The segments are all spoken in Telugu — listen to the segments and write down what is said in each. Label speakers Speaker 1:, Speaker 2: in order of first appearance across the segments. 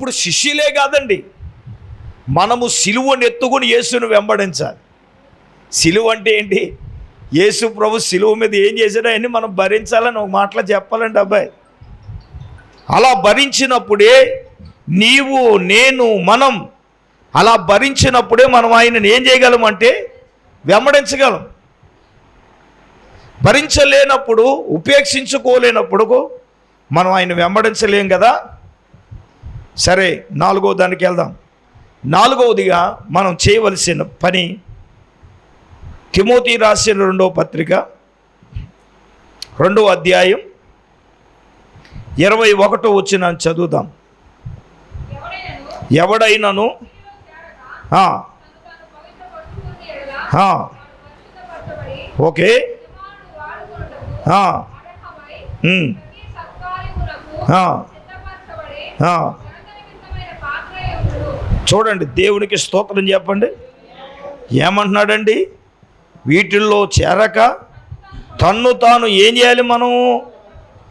Speaker 1: ఇప్పుడు శిష్యులే కాదండి. మనము సిలువను ఎత్తుకుని యేసును వెంబడించాలి. సిలువ అంటే ఏంటి? యేసు ప్రభు సిలువ మీద ఏం చేశాడో అని మనం భరించాలని ఒక మాటలో చెప్పాలండి అబ్బాయి. అలా భరించినప్పుడే నీవు నేను మనం అలా భరించినప్పుడే మనం ఆయనను ఏం చేయగలం అంటే వెంబడించగలం. భరించలేనప్పుడు ఉపేక్షించుకోలేనప్పుడు మనం ఆయన వెంబడించలేం కదా? సరే నాలుగో దానికి వెళ్దాం. నాలుగవదిగా మనం చేయవలసిన పని తిమోతి రాసిన రెండవ పత్రిక రెండవ అధ్యాయం ఇరవై ఒకటో వచ్చిన చదువుదాం.
Speaker 2: ఎవడైనను
Speaker 1: ఓకే ఆ చూడండి దేవునికి స్తోత్రం చెప్పండి. ఏమంటున్నాడండి? వీటిల్లో చేరక తన్ను తాను ఏం చేయాలి మనం?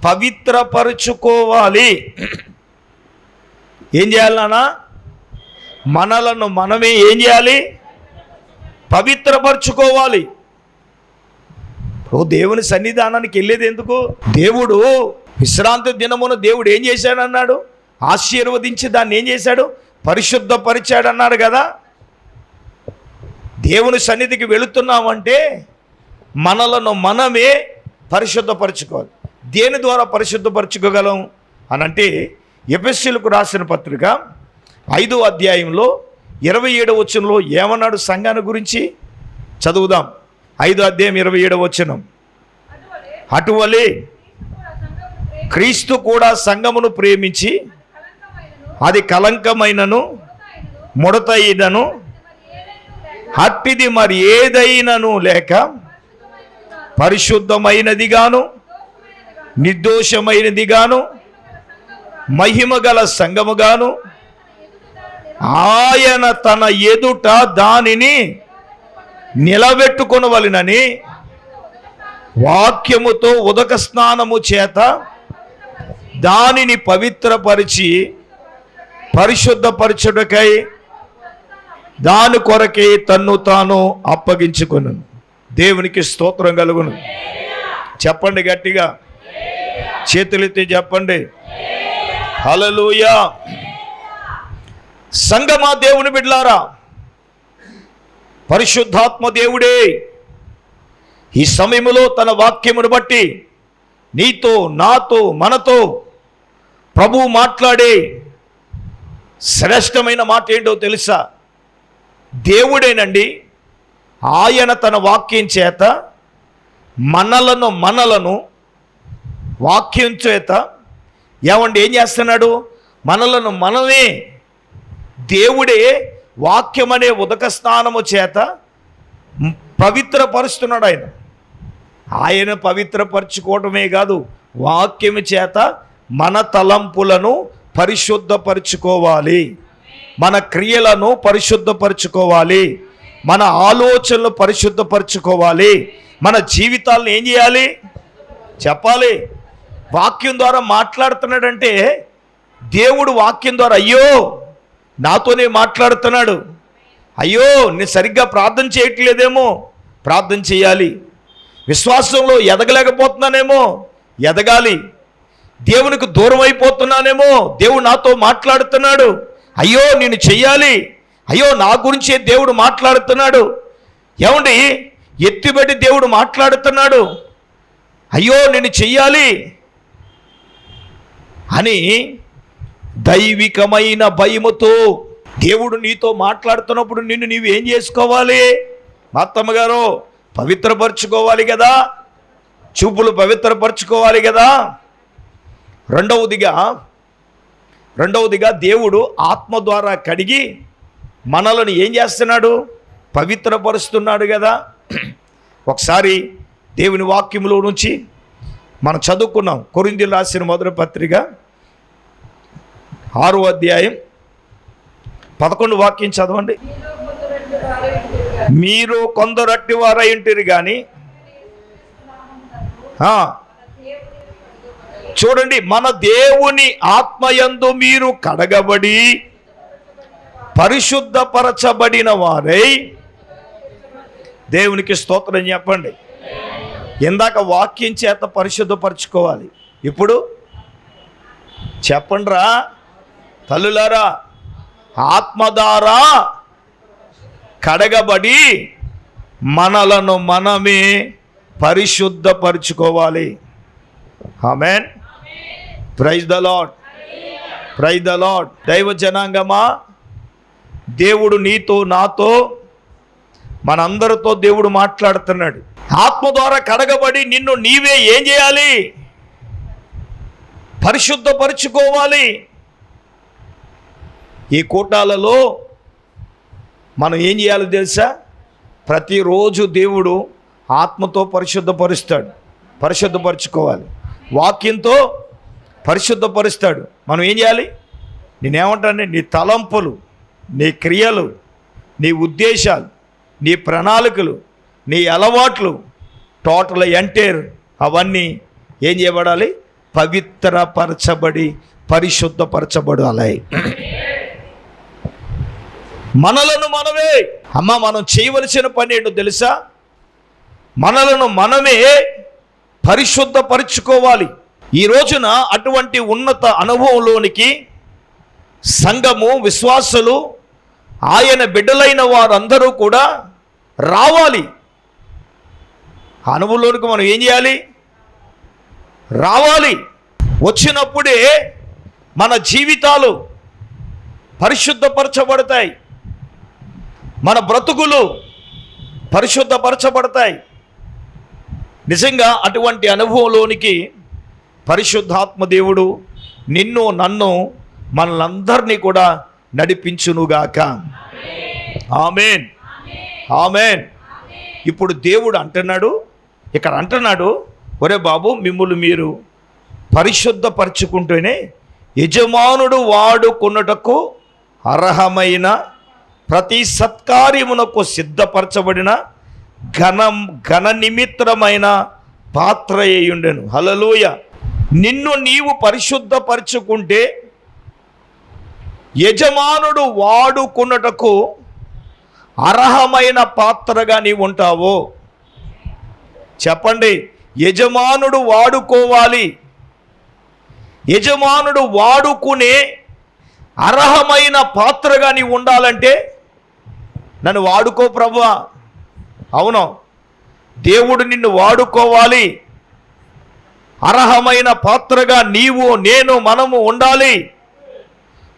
Speaker 1: పవిత్రపరుచుకోవాలి. ఏం చేయాలి నాన్న? మనలను మనమే ఏం చేయాలి? పవిత్రపరుచుకోవాలి. ఇప్పుడు దేవుని సన్నిధానానికి వెళ్ళేది ఎందుకు? దేవుడు విశ్రాంతి దినమున దేవుడు ఏం చేశాడన్నాడు? ఆశీర్వదించి దాన్ని ఏం చేశాడు? పరిశుద్ధపరిచాడన్నారు కదా. దేవుని సన్నిధికి వెళుతున్నామంటే మనలను మనమే పరిశుద్ధపరచుకోవాలి. దేని ద్వారా పరిశుద్ధపరచుకోగలం అని అంటే ఎపిస్సులకు రాసిన పత్రిక ఐదో అధ్యాయంలో ఇరవై ఏడవ వచనంలో ఏమన్నాడు సంఘాన్ని గురించి? చదువుదాం. ఐదో అధ్యాయం ఇరవై ఏడవ వచనం.
Speaker 2: అటువలే క్రీస్తు కూడా సంఘమును ప్రేమించి
Speaker 1: క్రీస్తు కూడా సంఘమును ప్రేమించి
Speaker 2: కలంకమైనను
Speaker 1: అది కలంకమైనను
Speaker 2: ముడతైనను
Speaker 1: ముడతయినను
Speaker 2: మరి లేక
Speaker 1: అట్టిది మరి ఏదైనను లేక పరిశుద్ధమైనది గాను నిర్దోషమైనది గాను మహిమ గల సంగముగాను ఆయన తన ఎదుట దానిని నిలబెట్టుకొనవలెనని వాక్యముతో ఉదక స్నానము చేత దానిని పవిత్రపరిచి పరిశుద్ధపరచుటకై దాని కొరకే తన్ను తాను అప్పగించుకును. దేవునికి స్తోత్రం కలుగును. చెప్పండి గట్టిగా. చేతులెత్తి చెప్పండి. హలలుయా సంగమా దేవుని బిడ్లారా. పరిశుద్ధాత్మ దేవుడే. ఈ సమయంలో తన వాక్యమును బట్టి నీతో నాతో మనతో ప్రభు మాట్లాడే శ్రేష్టమైన మాట ఏంటో తెలుసా? దేవుడేనండి ఆయన తన వాక్యం చేత మనలను మనలను వాక్యం చేత ఏమండి ఏం చేస్తున్నాడు? మనలను మనమే దేవుడే వాక్యం అనే ఉదక స్నానము చేత పవిత్రపరుస్తున్నాడు ఆయన. ఆయన పవిత్రపరచుకోవటమే కాదు వాక్యము చేత మన తలంపులను పరిశుద్ధపరచుకోవాలి. మన క్రియలను పరిశుద్ధపరచుకోవాలి. మన ఆలోచనలు పరిశుద్ధపరచుకోవాలి. మన జీవితాలను ఏం చేయాలి? చెప్పాలి. వాక్యం ద్వారా మాట్లాడుతున్నాడంటే దేవుడు వాక్యం ద్వారా అయ్యో నాతోనే మాట్లాడుతున్నాడు. అయ్యో నేను సరిగ్గా ప్రార్థన చేయట్లేదేమో. ప్రార్థన చేయాలి. విశ్వాసంలో ఎదగలేకపోతున్నానేమో. ఎదగాలి. దేవునికి దూరం అయిపోతున్నానేమో. దేవుడు నాతో మాట్లాడుతున్నాడు. అయ్యో నేను చెయ్యాలి. అయ్యో నా గురించే దేవుడు మాట్లాడుతున్నాడు. ఏమండి? ఎత్తిబడి దేవుడు మాట్లాడుతున్నాడు. అయ్యో నేను చెయ్యాలి అని దైవికమైన భయముతో దేవుడు నీతో మాట్లాడుతున్నప్పుడు నిన్ను నీవు ఏం చేసుకోవాలి? మా అత్తమ్మగారు పవిత్రపరచుకోవాలి కదా. చూపులు పవిత్రపరచుకోవాలి కదా. రెండవదిగా రెండవదిగా దేవుడు ఆత్మ ద్వారా కడిగి మనలను ఏం చేస్తున్నాడు? పవిత్రపరుస్తున్నాడు కదా. ఒకసారి దేవుని వాక్యములో నుంచి మనం చదువుకున్నాం కొరింది రాసిన మొదటి పత్రిక ఆరో అధ్యాయం పదకొండు వాక్యం చదవండి. మీరు కొందరు అట్టి వారై ఉంటారు కానీ చూడండి మన దేవుని ఆత్మయందు మీరు కడగబడి పరిశుద్ధపరచబడిన వారై. దేవునికి స్తోత్రం చెప్పండి. ఇందాక వాక్యం చేత పరిశుద్ధపరచుకోవాలి. ఇప్పుడు చెప్పండిరా తల్లులారా ఆత్మధారా కడగబడి మనలను మనమే పరిశుద్ధపరచుకోవాలి. Amen. Praise the Lord praise the Lord దైవ జనాంగమా దేవుడు నీతో నాతో మనందరితో దేవుడు మాట్లాడుతున్నాడు. ఆత్మ ద్వారా కడగబడి నిన్ను నీవే ఏం చేయాలి? పరిశుద్ధపరుచుకోవాలి. ఈ కూటాలలో మనం ఏం చేయాలో తెలుసా? ప్రతిరోజు దేవుడు ఆత్మతో పరిశుద్ధపరుస్తాడు. పరిశుద్ధపరచుకోవాలి. వాక్యంతో పరిశుద్ధపరుస్తాడు. మనం ఏం చేయాలి? నేనేమంటాను నీ తలంపులు నీ క్రియలు నీ ఉద్దేశాలు నీ ప్రణాళికలు నీ అలవాట్లు టోటల్ ఎంటైర్ అవన్నీ ఏం చేయబడాలి? పవిత్రపరచబడి పరిశుద్ధపరచబడాలి. మనలను మనమే. అమ్మ మనం చేయవలసిన పని ఏంటో తెలుసా? మనలను మనమే పరిశుద్ధపరుచుకోవాలి. ఈ రోజున అటువంటి ఉన్నత అనుభవంలోనికి సంఘము విశ్వాసులు ఆయన బిడ్డలైన వారందరూ కూడా రావాలి. అనుభవంలోనికి మనం ఏం చేయాలి? రావాలి. వచ్చినప్పుడే మన జీవితాలు పరిశుద్ధపరచబడతాయి. మన బ్రతుకులు పరిశుద్ధపరచబడతాయి. నిజంగా అటువంటి అనుభవంలోనికి పరిశుద్ధాత్మ దేవుడు నిన్ను నన్ను మనలందరినీ కూడా నడిపించునుగాక. ఆమెన్. ఆమెన్. ఇప్పుడు దేవుడు అంటున్నాడు ఇక్కడ అంటున్నాడు ఒరే బాబు మిమ్ములు మీరు పరిశుద్ధపరచుకుంటూనే యజమానుడు వాడుకున్నటకు అర్హమైన ప్రతి సత్కార్యమునకు సిద్ధపరచబడిన ఘనం ఘన నిమిత్రమైన పాత్ర అయ్యుండెను హలలోయ నిన్ను నీవు పరిశుద్ధపరచుకుంటే యజమానుడు వాడుకున్నటకు అర్హమైన పాత్రగా నీవు ఉంటావు చెప్పండి యజమానుడు వాడుకోవాలి. యజమానుడు వాడుకునే అర్హమైన పాత్రగా నీవు ఉండాలంటే నన్ను వాడుకో ప్రభు అవును దేవుడు నిన్ను వాడుకోవాలి. అర్హమైన పాత్రగా నీవు నేను మనము ఉండాలి.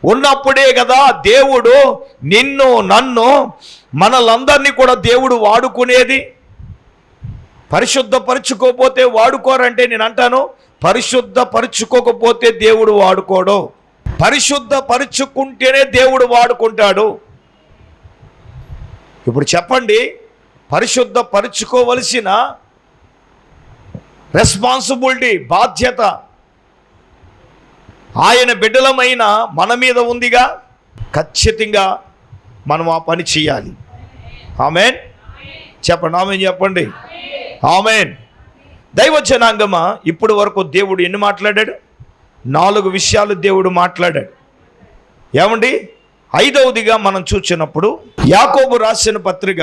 Speaker 1: ఉన్నప్పుడే కదా దేవుడు నిన్ను నన్ను మనలందరినీ కూడా దేవుడు వాడుకునేది. పరిశుద్ధపరచుకోకపోతే వాడుకోరంటే నేను అంటాను పరిశుద్ధపరచుకోకపోతే దేవుడు వాడుకోడు. పరిశుద్ధపరుచుకుంటేనే దేవుడు వాడుకుంటాడు. ఇప్పుడు చెప్పండి పరిశుద్ధపరుచుకోవలసిన రెస్పాన్సిబిలిటీ బాధ్యత. ఆయన బిడ్డలమైన మన మీద ఉందిగా ఖచ్చితంగా మనం ఆ పని చేయాలి. ఆమెన్ చెప్పండి ఆమెన్ చెప్పండి. ఆమెన్ దైవ జనాంగమా ఇప్పటి వరకు దేవుడు ఎన్ని మాట్లాడాడు? నాలుగు విషయాలు దేవుడు మాట్లాడాడు. ఏమండి? ఐదవదిగా మనం చూసినప్పుడు యాకోబు రాసిన పత్రిక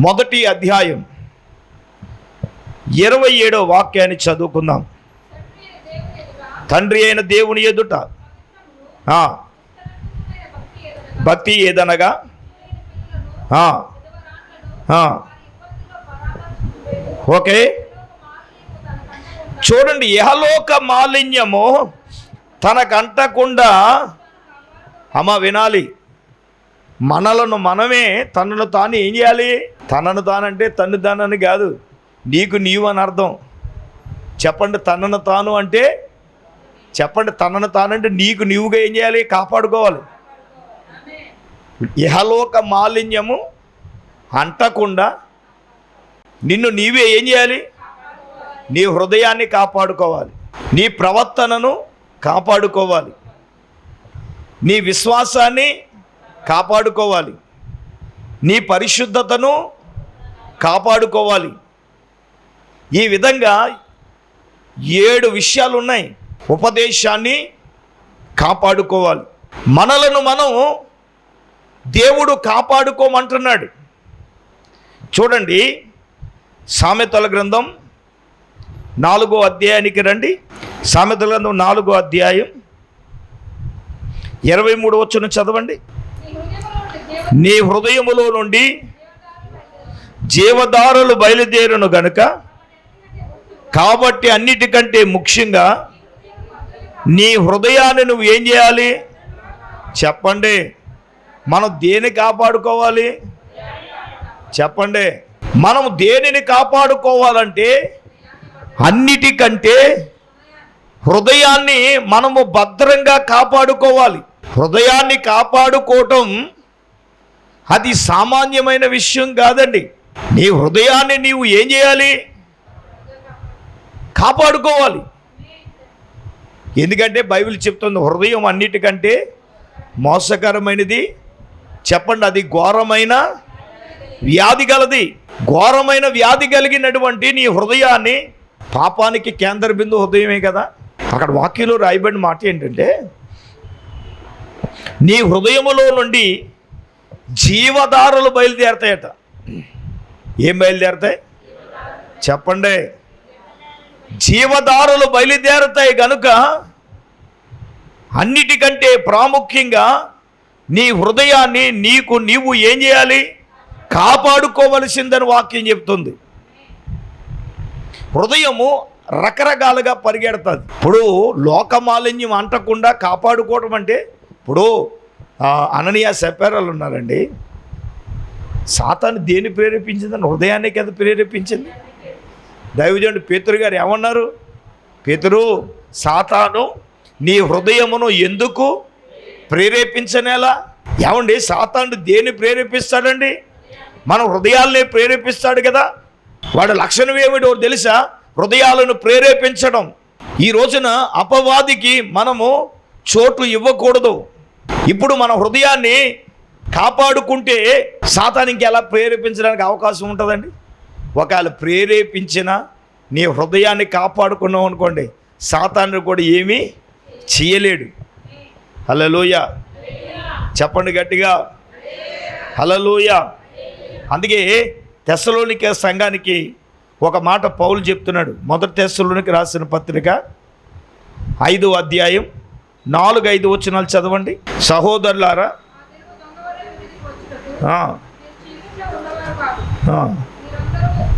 Speaker 1: మొదటి అధ్యాయం. ఇరవై ఏడో వాక్యాన్ని చదువుకుందాం. తండ్రి అయిన దేవుని ఎదుట. భక్తి ఏదనగా? ఓకే. చూడండి యహలోక మాలిన్యము తనకంటకుండా అమ్మ వినాలి. మనలను మనమే తనను తాను ఏం చేయాలి? తనను తానంటే తను తానని కాదు. నీకు నీవు అని అర్థం. చెప్పండి తనను తాను అంటే చెప్పండి తనను తానంటే నీకు నీవుగా ఏం చేయాలి? కాపాడుకోవాలి. ఇహలోక మాలిన్యము అంటకుండా నిన్ను నీవే ఏం చేయాలి? నీ హృదయాన్ని కాపాడుకోవాలి. నీ ప్రవర్తనను కాపాడుకోవాలి. నీ విశ్వాసాన్ని కాపాడుకోవాలి. నీ పరిశుద్ధతను కాపాడుకోవాలి. ఈ విధంగా ఏడు విషయాలు ఉన్నాయి ఉపదేశాన్ని కాపాడుకోవాలి. మనలను మనం దేవుడు కాపాడుకోమంటున్నాడు. చూడండి సామెతల గ్రంథం నాలుగో అధ్యాయానికి రండి. సామెతల గ్రంథం నాలుగో అధ్యాయం ఇరవై మూడు వచ్చును చదవండి.
Speaker 2: నీ హృదయములో నుండి
Speaker 1: నీ హృదయములో నుండి జీవదారులు బయలుదేరును గనుక కాబట్టి అన్నిటికంటే ముఖ్యంగా నీ హృదయాన్ని నువ్వు ఏం చేయాలి? చెప్పండి. మనం దేని కాపాడుకోవాలి? చెప్పండి. మనం దేనిని కాపాడుకోవాలంటే అన్నిటికంటే హృదయాన్ని మనము భద్రంగా కాపాడుకోవాలి. హృదయాన్ని కాపాడుకోవటం అది సామాన్యమైన విషయం కాదండి. నీ హృదయాన్ని నీవు ఏం చేయాలి? కాపాడుకోవాలి. ఎందుకంటే బైబిల్ చెప్తుంది హృదయం అన్నిటికంటే మోసకరమైనది. చెప్పండి అది ఘోరమైన వ్యాధి గలది. ఘోరమైన వ్యాధి కలిగినటువంటి నీ హృదయాన్ని పాపానికి కేంద్ర బిందు హృదయమే కదా. అక్కడ వాక్యంలో రాయబడిన మాట ఏంటంటే నీ హృదయములో నుండి జీవధారలు బయలుదేరతాయట. ఏం బయలుదేరతాయి? చెప్పండి. జీవదారులు బయలుదేరుతాయి గనుక అన్నిటికంటే ప్రాముఖ్యంగా నీ హృదయాన్ని నీకు నీవు ఏం చేయాలి? కాపాడుకోవలసిందని వాక్యం చెప్తుంది. హృదయము రకరకాలుగా పరిగెడుతుంది. ఇప్పుడు లోకమాలిన్యం అంటకుండా కాపాడుకోవడం అంటే ఇప్పుడు అననీయ సెపేరాలు ఉన్నారండి. సాతాను దేని ప్రేరేపించిందని హృదయాన్ని కదా ప్రేరేపించింది? దైవజనుడు పేతురు గారు ఏమన్నారు? పేతురు సాతాను నీ హృదయమును ఎందుకు ప్రేరేపించనేలా? ఏమండి సాతాను దేన్ని ప్రేరేపిస్తాడండి? మన హృదయాల్ని ప్రేరేపిస్తాడు కదా? వాడి లక్షణం ఏమిటో తెలుసా? హృదయాలను ప్రేరేపించడం. ఈ రోజున అపవాదికి మనము చోటు ఇవ్వకూడదు. ఇప్పుడు మన హృదయాన్ని కాపాడుకుంటే సాతానికి ఎలా ప్రేరేపించడానికి అవకాశం ఉంటుందండి? ఒకవేళ ప్రేరేపించిన నీ హృదయాన్ని కాపాడుకున్నావు అనుకోండి సాతాను కూడా ఏమీ చేయలేడు. హలలోయ చెప్పండి గట్టిగా. హలలోయ అందుకే తెస్సలోనిక సంఘానికి ఒక మాట పౌలు చెప్తున్నాడు. మొదటి తెస్సలోనికి రాసిన పత్రిక ఐదో అధ్యాయం నాలుగు ఐదు వచనాలు చదవండి. సహోదరులారా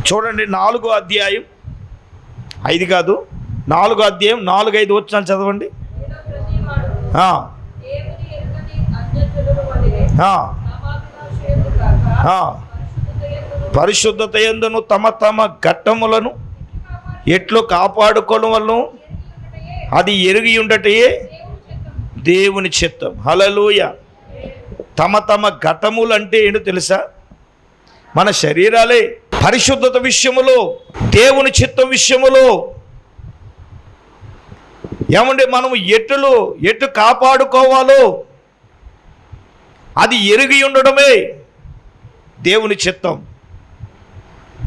Speaker 1: చూడండి నాలుగో అధ్యాయం. ఐదు కాదు నాలుగో అధ్యాయం నాలుగు ఐదు వచనాలు చదవండి. పరిశుద్ధత ఎందును? తమ తమ ఘట్టములను ఎట్లు కాపాడుకోవడం వలన అది ఎరిగి ఉండటయే దేవుని చిత్తం. హలలోయ తమ తమ ఘటములు అంటే ఏంటో తెలుసా? మన శరీరాలే పరిశుద్ధత విషయములో దేవుని చిత్తం విషయములో. ఏమంటే మనము ఎట్టులు ఎట్టు కాపాడుకోవాలో అది ఎరిగి ఉండడమే దేవుని చిత్తం.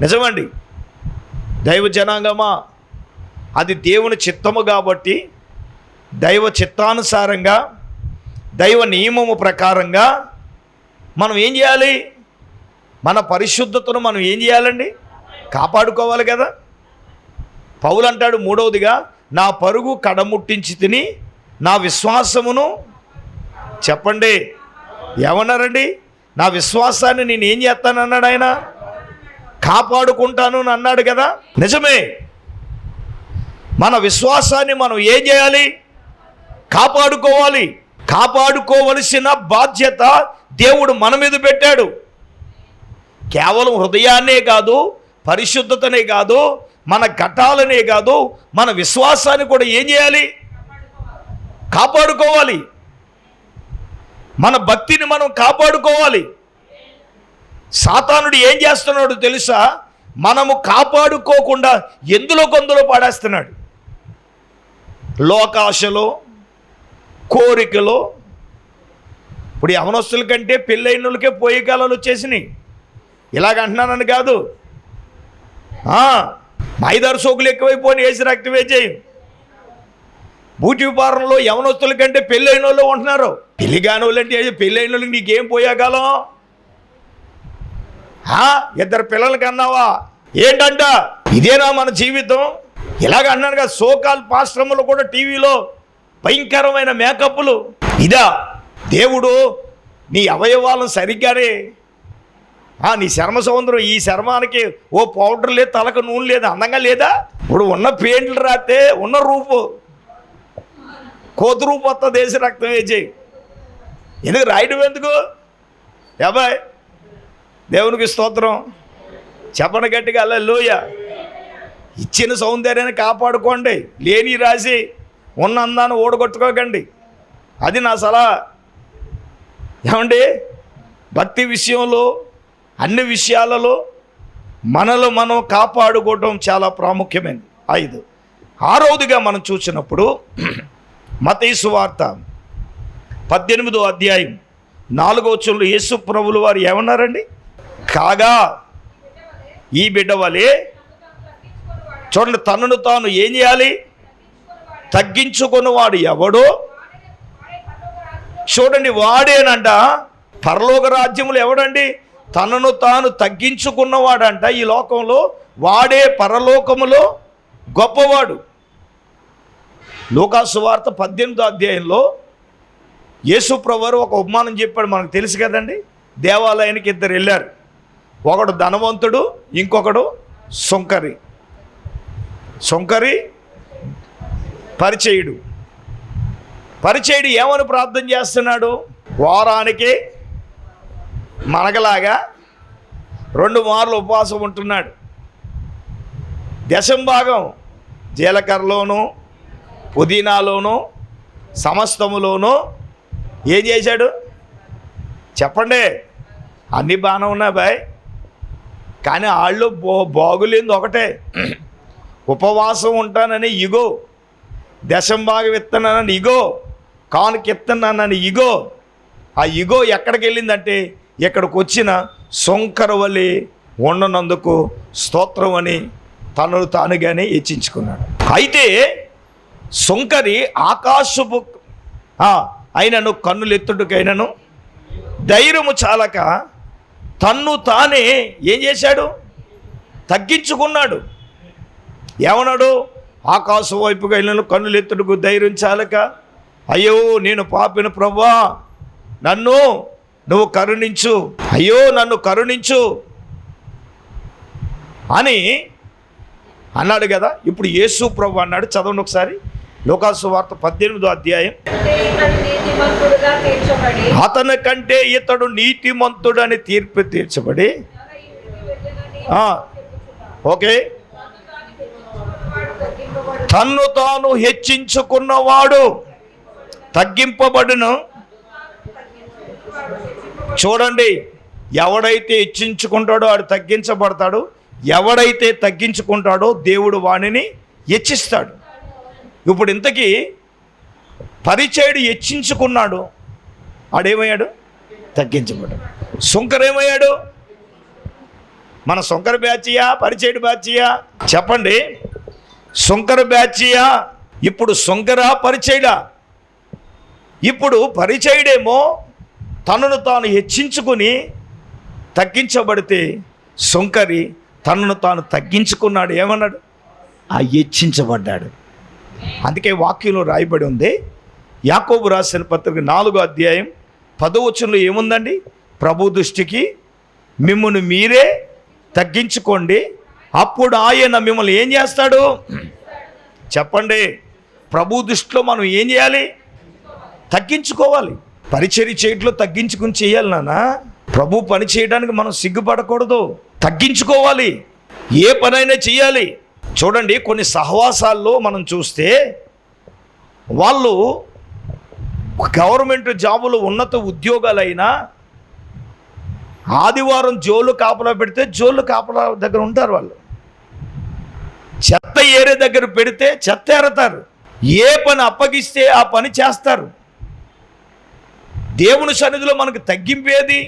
Speaker 1: నిజమండి. దైవ జనాంగమా? అది దేవుని చిత్తము కాబట్టి దైవ చిత్తానుసారంగా దైవ నియమము ప్రకారంగా మనం ఏం చేయాలి? మన పరిశుద్ధతను మనం ఏం చేయాలండి? కాపాడుకోవాలి కదా? పౌలు అంటాడు మూడవదిగా నా పరుగు కడముట్టించి తిని నా విశ్వాసమును చెప్పండి. ఏమన్నారండి? నా విశ్వాసాన్ని నేను ఏం చేస్తానన్నాడు ఆయన? కాపాడుకుంటాను అని అన్నాడు కదా? నిజమే. మన విశ్వాసాన్ని మనం ఏం చేయాలి? కాపాడుకోవాలి. కాపాడుకోవలసిన బాధ్యత దేవుడు మన మీద పెట్టాడు. కేవలం హృదయాన్నే కాదు పరిశుద్ధతనే కాదు మన ఘటాలనే కాదు మన విశ్వాసాన్ని కూడా ఏం చేయాలి? కాపాడుకోవాలి. మన భక్తిని మనం కాపాడుకోవాలి. సాతానుడు ఏం చేస్తున్నాడు తెలుసా? మనము కాపాడుకోకుండా ఎందులో కొందులో పాడేస్తున్నాడు. లోకాశలో కోరికలో ఇప్పుడు యవనస్తుల కంటే పెళ్ళైన వాళ్ళకే పోయే కాలాలు వచ్చేసినాయి. ఇలాగ అంటున్నానని కాదు. మైదారు సోకులు ఎక్కువైపోయి వేసి యాక్టివేట్ చేయి. బూటిపారంలో యవనస్తుల కంటే పెళ్ళైన వాళ్ళు ఉంటున్నారు. పెళ్ళి కాని వాళ్ళు అంటే పెళ్ళైన వాళ్ళకి నీకేం పోయాకాలం ఆ, ఇద్దరు పిల్లలు కన్నావా? ఏంటంట? ఇదేనా మన జీవితం? ఇలాగ అన్నాను కదా సోకాల్ పాశ్రమంలో కూడా టీవీలో భయంకరమైన మేకప్లు. ఇదా దేవుడు నీ అవయవాలను సరిగ్గానే నీ చర్మ సౌందర్యం ఈ చర్మానికి ఓ పౌడర్ లేదు తలకు నూనె లేదు అందంగా లేదా? ఇప్పుడు ఉన్న పెయింట్లు రాస్తే ఉన్న రూపు. కోతి రూపు వస్తా దేశ రక్తం వేచి ఎందుకు రాయడం ఎందుకు? యాబాయ్ దేవునికి స్తోత్రం. చెప్పని గట్టిగా అలా లోయ ఇచ్చిన సౌందర్యాన్ని కాపాడుకోండి. లేని రాసి ఉన్న అందాన్ని ఓడగొట్టుకోకండి. అది నా సలహా. ఏమండి? భక్తి విషయంలో అన్ని విషయాలలో మనలో మనం కాపాడుకోవటం చాలా ప్రాముఖ్యమైనది. ఐదు. ఆరోదిగా మనం చూసినప్పుడు మతేసు వార్త పద్దెనిమిదో అధ్యాయం నాలుగో వచ్చంలో యేసు ప్రభులు వారు ఏమన్నారండి? కాగా ఈ బిడ్డ వలె చూడండి తనను తాను ఏం చేయాలి? తగ్గించుకున్నవాడు ఎవడో? చూడండి వాడేనంట. పరలోక రాజ్యములు ఎవడండి? తనను తాను తగ్గించుకున్నవాడంట ఈ లోకంలో. వాడే పరలోకములో గొప్పవాడు. లోకాసు వార్త పద్దెనిమిదో అధ్యాయంలో యేసు ప్రభువారు ఒక ఉపమానం చెప్పాడు. మనకు తెలుసు కదండి. దేవాలయానికి ఇద్దరు వెళ్ళారు. ఒకడు ధనవంతుడు ఇంకొకడు సొంకరి. సొంకరి పరిచయుడు. పరిచయుడు ఏమని ప్రార్థన చేస్తున్నాడు? వారానికి మనగలాగా రెండు మార్లు ఉపవాసం ఉంటున్నాడు. దశం భాగం జీలకర్రలోను పుదీనాలోను సమస్తములోను ఏం చేశాడు? చెప్పండి. అన్నీ బాగానే ఉన్నాయి బాయ్. కానీ వాళ్ళు బో బాగులేంది ఒకటే. ఉపవాసం ఉంటానని ఇగో. దశం భాగం ఇస్తున్నానని ఇగో. కానుక ఇస్తున్నానని ఇగో. ఆ ఇగో ఎక్కడికి వెళ్ళిందంటే ఇక్కడికి వచ్చిన సొంకరవలి ఉండనందుకు స్తోత్రం అని తనను తానుగానే హెచ్చించుకున్నాడు. అయితే సొంకరి ఆకాశపు అయినను కన్నులెత్తుడికైనను ధైర్యము చాలక తన్ను తానే ఏం చేశాడు? తగ్గించుకున్నాడు. ఏమన్నాడు? ఆకాశం వైపుగా వెళ్ళను కన్నులెత్తుడుకు ధైర్యం చాలక అయ్యో నేను పాపిన ప్రభా నన్ను నువ్వు కరుణించు. అయ్యో నన్ను కరుణించు. అని అన్నాడు కదా. ఇప్పుడు యేసు ప్రభు అన్నాడు. చదవండి ఒకసారి. లోకాసు వార్త పద్దెనిమిదో అధ్యాయం. అతని కంటే ఇతడు నీతిమంతుడని తీర్పు తీర్చబడి ఓకే. తన్ను తాను హెచ్చించుకున్నవాడు తగ్గింపబడును. చూడండి ఎవడైతే హెచ్చించుకుంటాడో వాడు తగ్గించబడతాడు ఎవడైతే తగ్గించుకుంటాడో దేవుడు వాణిని హెచ్చిస్తాడు ఇప్పుడు ఇంతకీ పరిచయుడు హెచ్చించుకున్నాడు ఆడేమయ్యాడు? తగ్గించబడ్డాడు. సుంకరేమయ్యాడు మన శంకర బ్యాచియా పరిచయుడు బ్యాచియా? చెప్పండి శంకర బ్యాచియా ఇప్పుడు శంకర పరిచయుడా? ఇప్పుడు పరిచయుడేమో తనను తాను హెచ్చించుకుని తగ్గించబడితే శంకరి తనను తాను తగ్గించుకున్నాడు. ఏమన్నాడు? ఆ హెచ్చించబడ్డాడు. అందుకే వాక్యంలో రాయబడి ఉంది. యాకోబు రాసిన పత్రిక నాలుగో అధ్యాయం పదవచనంలో ఏముందండి? ప్రభు దృష్టికి మిమ్మల్ని మీరే తగ్గించుకోండి. అప్పుడు ఆయన మిమ్మల్ని ఏం చేస్తాడు? చెప్పండి. ప్రభు దృష్టిలో మనం ఏం చేయాలి? తగ్గించుకోవాలి. పరిచర్య చేయట్లో తగ్గించుకుని చేయాలి నాన్న. ప్రభు పని చేయడానికి మనం సిగ్గుపడకూడదు. తగ్గించుకోవాలి. ఏ పనైనా చేయాలి. చూడండి కొన్ని సహవాసాల్లో మనం చూస్తే వాళ్ళు గవర్నమెంట్ జాబులు ఉన్నత ఉద్యోగాలైనా ఆదివారం జోలు కాపలా పెడితే జోలు కాపలా దగ్గర ఉంటారు వాళ్ళు. చెత్త ఏరే దగ్గర పెడితే చెత్త ఏరతారు. ఏ పని అప్పగిస్తే ఆ పని చేస్తారు. దేవుని సన్నిధిలో మనకు తగ్గింపేది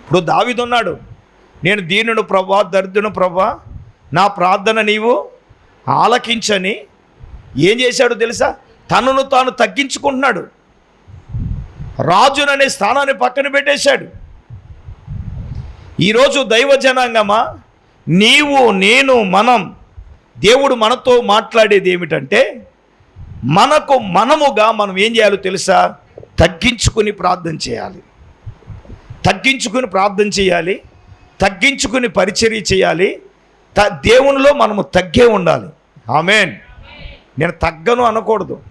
Speaker 1: ఇప్పుడు దావిదున్నాడు నేను దీనిను ప్రభా దరిద్రును ప్రభా నా ప్రార్థన నీవు ఆలకించని ఏం చేశాడో తెలుసా? తనను తాను తగ్గించుకుంటున్నాడు. రాజుననే స్థానాన్ని పక్కన పెట్టేశాడు. ఈరోజు దైవ జనాంగమా నీవు నేను మనం దేవుడు మనతో మాట్లాడేది ఏమిటంటే మనకు మనముగా మనం ఏం చేయాలో తెలుసా? తగ్గించుకుని ప్రార్థన చేయాలి. తగ్గించుకుని ప్రార్థన చేయాలి. తగ్గించుకుని పరిచర్య చేయాలి. త దేవునిలో మనము తగ్గే ఉండాలి. ఆమెన్. నేను తగ్గను అనకూడదు.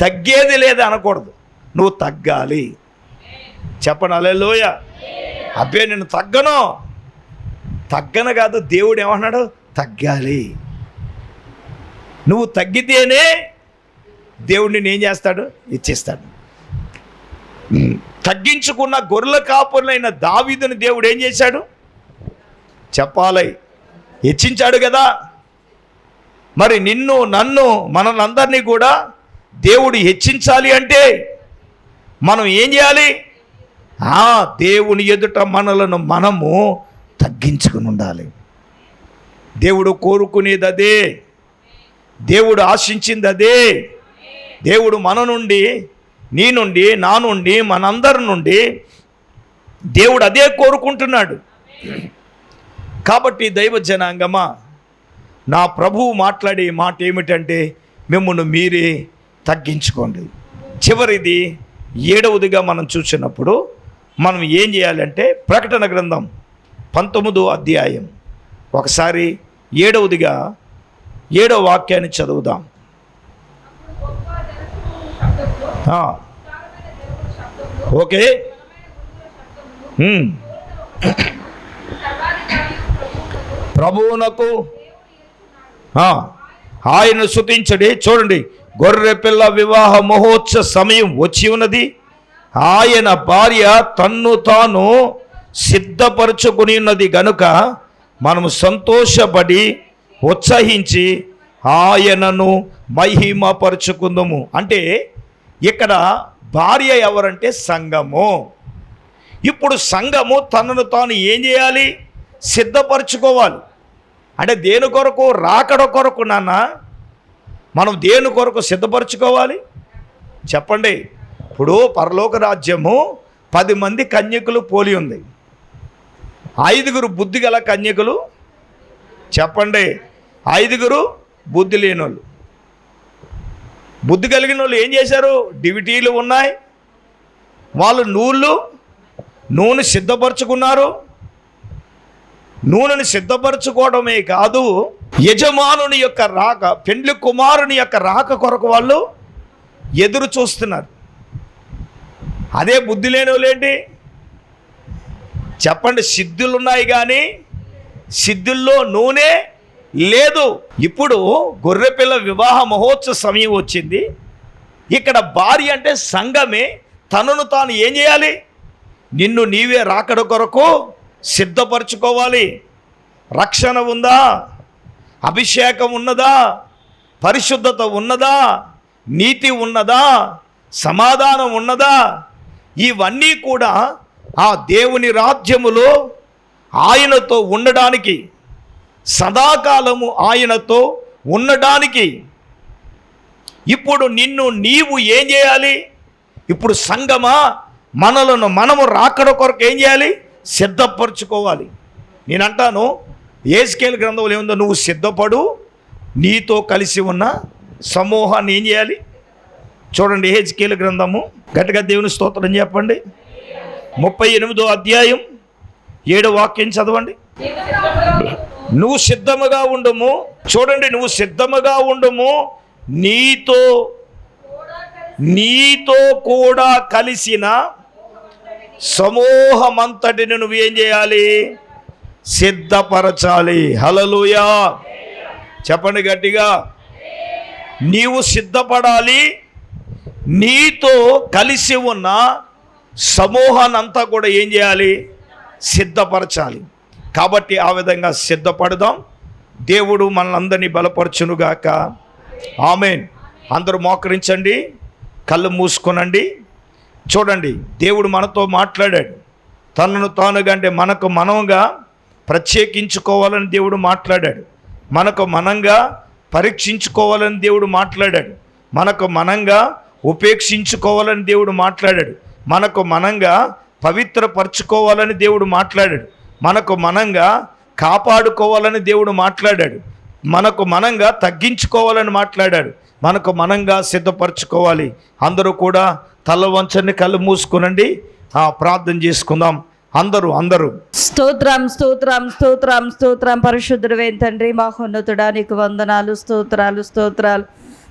Speaker 1: తగ్గేది లేదు అనకూడదు. నువ్వు తగ్గాలి. చెప్పండి అలెలోయ అబ్బే నేను తగ్గను. తగ్గను కాదు దేవుడు ఏమన్నాడు? తగ్గాలి. నువ్వు తగ్గితేనే దేవుడిని నేను ఏం చేస్తాడు? ఇచ్చేస్తాడు. తగ్గించుకున్న గొర్రెల కాపురులైన దావీదుని దేవుడు ఏం చేశాడు? చెప్పాలి. హెచ్చించాడు కదా. మరి నిన్ను నన్ను మనలందరినీ కూడా దేవుడు హెచ్చించాలి అంటే మనం ఏం చేయాలి? ఆ దేవుని ఎదుట మనలను మనము తగ్గించుకుని ఉండాలి. దేవుడు కోరుకునేది అదే దేవుడు ఆశించింది అదే దేవుడు మన నుండి నీ నుండి నా నుండి మనందరి నుండి దేవుడు అదే కోరుకుంటున్నాడు. కాబట్టి దైవ జనాంగమా నా ప్రభువు మాట్లాడే మాట ఏమిటంటే మిమ్మల్ని మీరే తగ్గించుకోండి. చివరిది ఏడవదిగా మనం చూసినప్పుడు మనం ఏం చేయాలంటే ప్రకటన గ్రంథం పంతొమ్మిదో అధ్యాయం. ఒకసారి ఏడవదిగా ఏడవ వాక్యాన్ని చదువుదాం. ఓకే. ప్రభువునకు ఆయన శుతించడి చూడండి గొర్రె పిల్ల వివాహ మహోత్సవ సమయం వచ్చి ఉన్నది. ఆయన భార్య తన్ను తాను సిద్ధపరచుకుని ఉన్నది గనుక మనము సంతోషపడి ఉత్సహించి ఆయనను మహిమపరుచుకుందాము. అంటే ఇక్కడ భార్య ఎవరంటే సంఘము ఇప్పుడు సంఘము తనను తాను ఏం చేయాలి? సిద్ధపరచుకోవాలి. అంటే దేని కొరకు? రాకడ కొరకు నాన్న. మనం దేని కొరకు సిద్ధపరచుకోవాలి? చెప్పండి. ఇప్పుడు పరలోక రాజ్యము పది మంది కన్యకులు పోలి ఉంది. ఐదుగురు బుద్ధి గల కన్యకులు? చెప్పండి. ఐదుగురు బుద్ధి లేని వాళ్ళు బుద్ధి కలిగిన వాళ్ళు ఏం చేశారు? డివిటీలు ఉన్నాయి. వాళ్ళు నూళ్ళు నూనె సిద్ధపరచుకున్నారు. నూనెను సిద్ధపరచుకోవడమే కాదు యజమానుని యొక్క రాక పెండ్లి కుమారుని యొక్క రాక కొరకు వాళ్ళు ఎదురు చూస్తున్నారు. అదే బుద్ధి లేని వాళ్ళేంటి చెప్పండి సిద్ధులు ఉన్నాయి కానీ సిద్ధుల్లో నూనె లేదు ఇప్పుడు గొర్రెపిల్ల వివాహ మహోత్సవ సమయం వచ్చింది. ఇక్కడ భార్య అంటే సంఘమే తనను తాను ఏం చేయాలి? నిన్ను నీవే రాకడ కొరకు సిద్ధపరచుకోవాలి. రక్షణ ఉందా? అభిషేకం ఉన్నదా? పరిశుద్ధత ఉన్నదా? నీతి ఉన్నదా? సమాధానం ఉన్నదా? ఇవన్నీ కూడా ఆ దేవుని రాజ్యములో ఆయనతో ఉండడానికి సదాకాలము ఆయనతో ఉండడానికి. ఇప్పుడు నిన్ను నీవు ఏం చేయాలి? ఇప్పుడు సంగమా మనలను మనము రాకడ కొరకు ఏం చేయాలి? సిద్ధపరచుకోవాలి. నేను అంటాను ఏస్కేల్ గ్రంథంలో ఏముందో నువ్వు సిద్ధపడు నీతో కలిసి ఉన్న సమూహాన్ని ఏం చేయాలి? చూడండి హెచ్కేల్ గ్రంథము. గట్టిగా దేవుని స్తోత్రం చెప్పండి. ముప్పై ఎనిమిదో అధ్యాయం ఏడు వాక్యం చదవండి. నువ్వు సిద్ధముగా ఉండము. చూడండి నువ్వు సిద్ధముగా ఉండము. నీతో నీతో కూడా కలిసిన సమూహమంతటిని నువ్వు ఏం చేయాలి? సిద్ధపరచాలి. హలలుయా చెప్పండి గట్టిగా. నీవు సిద్ధపడాలి. నీతో కలిసి ఉన్న సమూహాన్ని అంతా కూడా ఏం చేయాలి? సిద్ధపరచాలి. కాబట్టి ఆ విధంగా సిద్ధపడదాం. దేవుడు మనల్ని బలపరచునుగాక. ఆమెన్. అందరూ మోకరించండి కళ్ళు మూసుకునండి. చూడండి దేవుడు మనతో మాట్లాడాడు. తనను తానుగా అంటే మనకు మనంగా ప్రత్యేకించుకోవాలని దేవుడు మాట్లాడాడు. మనకు మనంగా పరీక్షించుకోవాలని దేవుడు మాట్లాడాడు. మనకు మనంగా ఉపేక్షించుకోవాలని దేవుడు మాట్లాడాడు. మనకు మనంగా పవిత్రపరచుకోవాలని దేవుడు మాట్లాడాడు. మనకు మనంగా కాపాడుకోవాలని దేవుడు మాట్లాడాడు. మనకు మనంగా తగ్గించుకోవాలని మాట్లాడాడు. మనకు మనంగా సిద్ధపరచుకోవాలి. అందరూ కూడా తల వంచని కళ్ళు మూసుకునండి. ఆ, ప్రార్థన చేసుకుందాం. అందరూ అందరూ.
Speaker 3: స్తోత్రం స్తోత్రం స్తోత్రం స్తోత్రం. పరిశుద్ధుడు తండ్రి మహోన్నతుడా నీకు వందనాలు స్తోత్రాలు స్తోత్రాలు.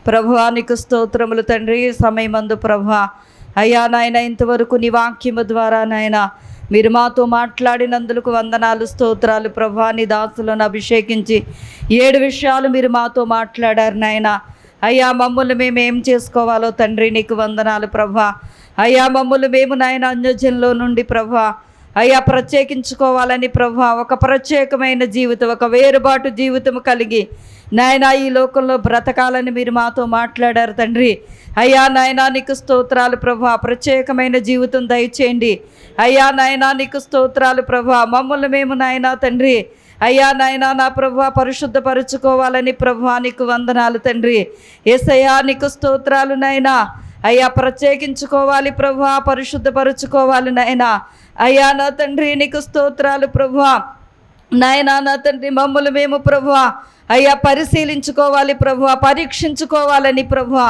Speaker 3: ప్రభువా నీకు స్తోత్రములు తండ్రి. సమయమందు ప్రభువా అయ్యా నాయన ఇంతవరకు నీ వాక్యము ద్వారా నాయన మీరు మాతో మాట్లాడినందుకు వందనాలు స్తోత్రాలు. ప్రభాని దాసులను అభిషేకించి ఏడు విషయాలు మీరు మాతో మాట్లాడారు నాయన. అయ్యా మమ్మల్ని మేము ఏం చేసుకోవాలో తండ్రి నీకు వందనాలు ప్రభా. అయ్యా మమ్మల్ని మేము నాయన అన్యోజంలో నుండి ప్రభా అయ్యా ప్రత్యేకించుకోవాలని ప్రభా ఒక ప్రత్యేకమైన జీవితం ఒక వేరుబాటు జీవితం కలిగి నాయన ఈ లోకంలో బ్రతకాలని మీరు మాతో మాట్లాడారు తండ్రి. అయ్యా నాయనా నీకు స్తోత్రాలు ప్రభా ప్రత్యేకమైన జీవితం దయచేయండి. అయ్యా నాయనా నీకు స్తోత్రాలు ప్రభా మమ్మల్ని మేము నాయనా తండ్రి. అయ్యా నాయనా నా ప్రభా పరిశుద్ధపరుచుకోవాలని ప్రభా నీకు వందనాలు తండ్రి. ఏసయ్యా నీకు స్తోత్రాలు నాయనా. అయ్యా ప్రత్యేకించుకోవాలి ప్రభా పరిశుద్ధపరుచుకోవాలి నాయనా. అయ్యా నా తండ్రి నీకు స్తోత్రాలు ప్రభా నాయన నా తండ్రి మమ్మల్ని మేము ప్రభువా. అయ్యా పరిశీలించుకోవాలి ప్రభువా పరీక్షించుకోవాలని ప్రభువా.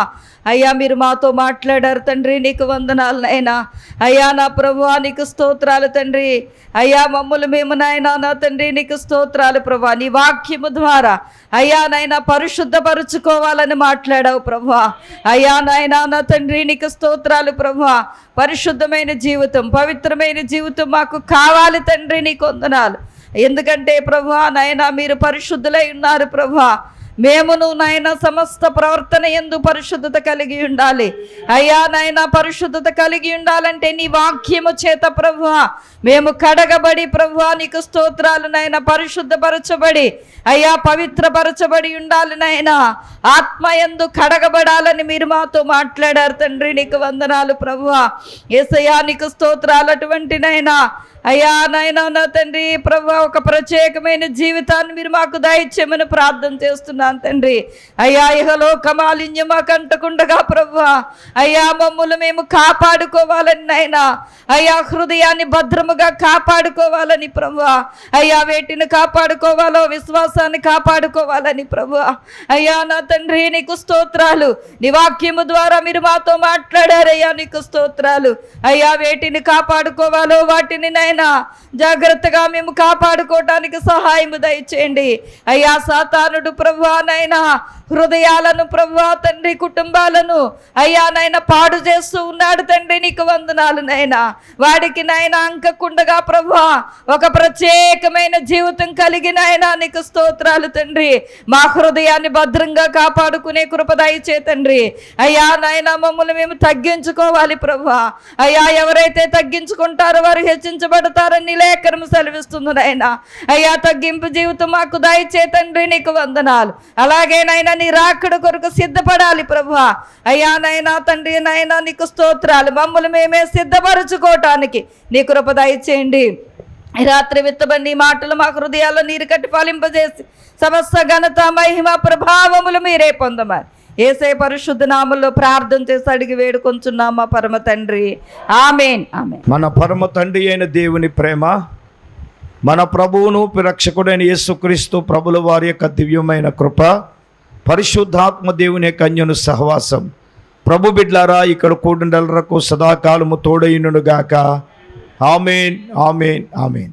Speaker 3: అయ్యా మీరు మాతో మాట్లాడారు తండ్రి నీకు వందనాలు నాయనా. అయ్యా నా ప్రభువా నీకు స్తోత్రాలు తండ్రి. అయ్యా మమ్మల్ని మేము నాయన నా తండ్రి నీకు స్తోత్రాలు ప్రభా నీ వాక్యము ద్వారా అయ్యా నాయన పరిశుద్ధపరుచుకోవాలని మాట్లాడావు ప్రభా అయ్యా నాయన నా తండ్రి నీకు స్తోత్రాలు ప్రభా పరిశుద్ధమైన జీవితం పవిత్రమైన జీవితం మాకు కావాలి తండ్రి నీకు వందనాలు. ఎందుకంటే ప్రభా నాయన మీరు పరిశుద్ధులై ఉన్నారు ప్రభా మేమును నాయన సమస్త ప్రవర్తన ఎందు పరిశుద్ధత కలిగి ఉండాలి. అయ్యా నాయన పరిశుద్ధత కలిగి ఉండాలంటే నీ వాక్యము చేత ప్రభు మేము కడగబడి ప్రభు నీకు స్తోత్రాలు నాయన పరిశుద్ధపరచబడి అయ్యా పవిత్రపరచబడి ఉండాలి నాయన. ఆత్మ ఎందు కడగబడాలని మీరు మాతో మాట్లాడారు తండ్రి నీకు వందనాలు ప్రభు ఏసయ్యా నీకు స్తోత్రాలు అటువంటి నాయన. అయ్యా నాయన నా తండ్రి ప్రభు ఒక ప్రత్యేకమైన జీవితాన్ని మీరు మాకు దయచేయమని ప్రార్థన చేస్తున్నాను తండ్రి. అయ్యా ఇహలో మాలిన్య మాకు అంటకుండగా ప్రభు. అయ్యా మమ్మల్ని మేము కాపాడుకోవాలని నాయన. అయ్యా హృదయాన్ని భద్రముగా కాపాడుకోవాలని ప్రభు. అయ్యా వేటిని కాపాడుకోవాలో విశ్వాసాన్ని కాపాడుకోవాలని ప్రభు. అయ్యా నా తండ్రి నీకు స్తోత్రాలు. నీ వాక్యము ద్వారా మీరు మాతో మాట్లాడారయ్యా నీకు స్తోత్రాలు. అయ్యా వేటిని కాపాడుకోవాలో వాటిని నాయనా జాగ్రత్తగా మేము కాపాడుకోవటానికి సహాయము దయచేయండి. అయ్యా సాతానుడు నైనా హృదయాలను ప్రభా తండ్రి కుటుంబాలను అయ్యా నాయన పాడు చేస్తూ ఉన్నాడు తండ్రి నీకు వందనాలు నైనా వాడికి నాయన అంకకుండగా ప్రభా ఒక ప్రత్యేకమైన జీవితం కలిగిన ఆయన నీకు స్తోత్రాలు తండ్రి. మా హృదయాన్ని భద్రంగా కాపాడుకునే కృప తండ్రి. అయ్యా నాయన మమ్మల్ని మేము తగ్గించుకోవాలి ప్రభా అయ్యా ఎవరైతే తగ్గించుకుంటారో వారు హెచ్చించబడి నీ లేఖనం సెలవిస్తుంది నాయన. అయ్యా తగ్గింపు జీవితం మాకు దయచే తండ్రి నీకు వందనాలు. అలాగే నాయన నీ రాకడ కొరకు సిద్ధపడాలి ప్రభువా. అయ్యా నైనా తండ్రి నైనా నీకు స్తోత్రాలు. మమ్మల్ని మేమే సిద్ధపరచుకోవటానికి నీ కృప దయచేయండి. రాత్రి విత్తబడి మాటలు మా హృదయాల్లో నీరు కట్టి పాలింపజేసి సమస్త ఘనత మహిమ ప్రభావములు మీరే పొందమని ఏసే పరిశుద్ధ నామంలో ప్రార్థన చేసి అడిగి వేడుకొంచున్నాం మా పరమ తండ్రి. ఆమెన్. ఆమె
Speaker 1: మన పరమ తండ్రి అయిన దేవుని ప్రేమ మన ప్రభువును రక్షకుడైన యేసుక్రీస్తు ప్రభుల వారి యొక్క దివ్యమైన కృప పరిశుద్ధాత్మ దేవుని యొక్క సహవాసం. ప్రభు బిడ్లారా ఇక్కడ కూడుండలకు సదాకాలము తోడైనను గాక ఆమెన్ ఆమెన్ ఆమెన్.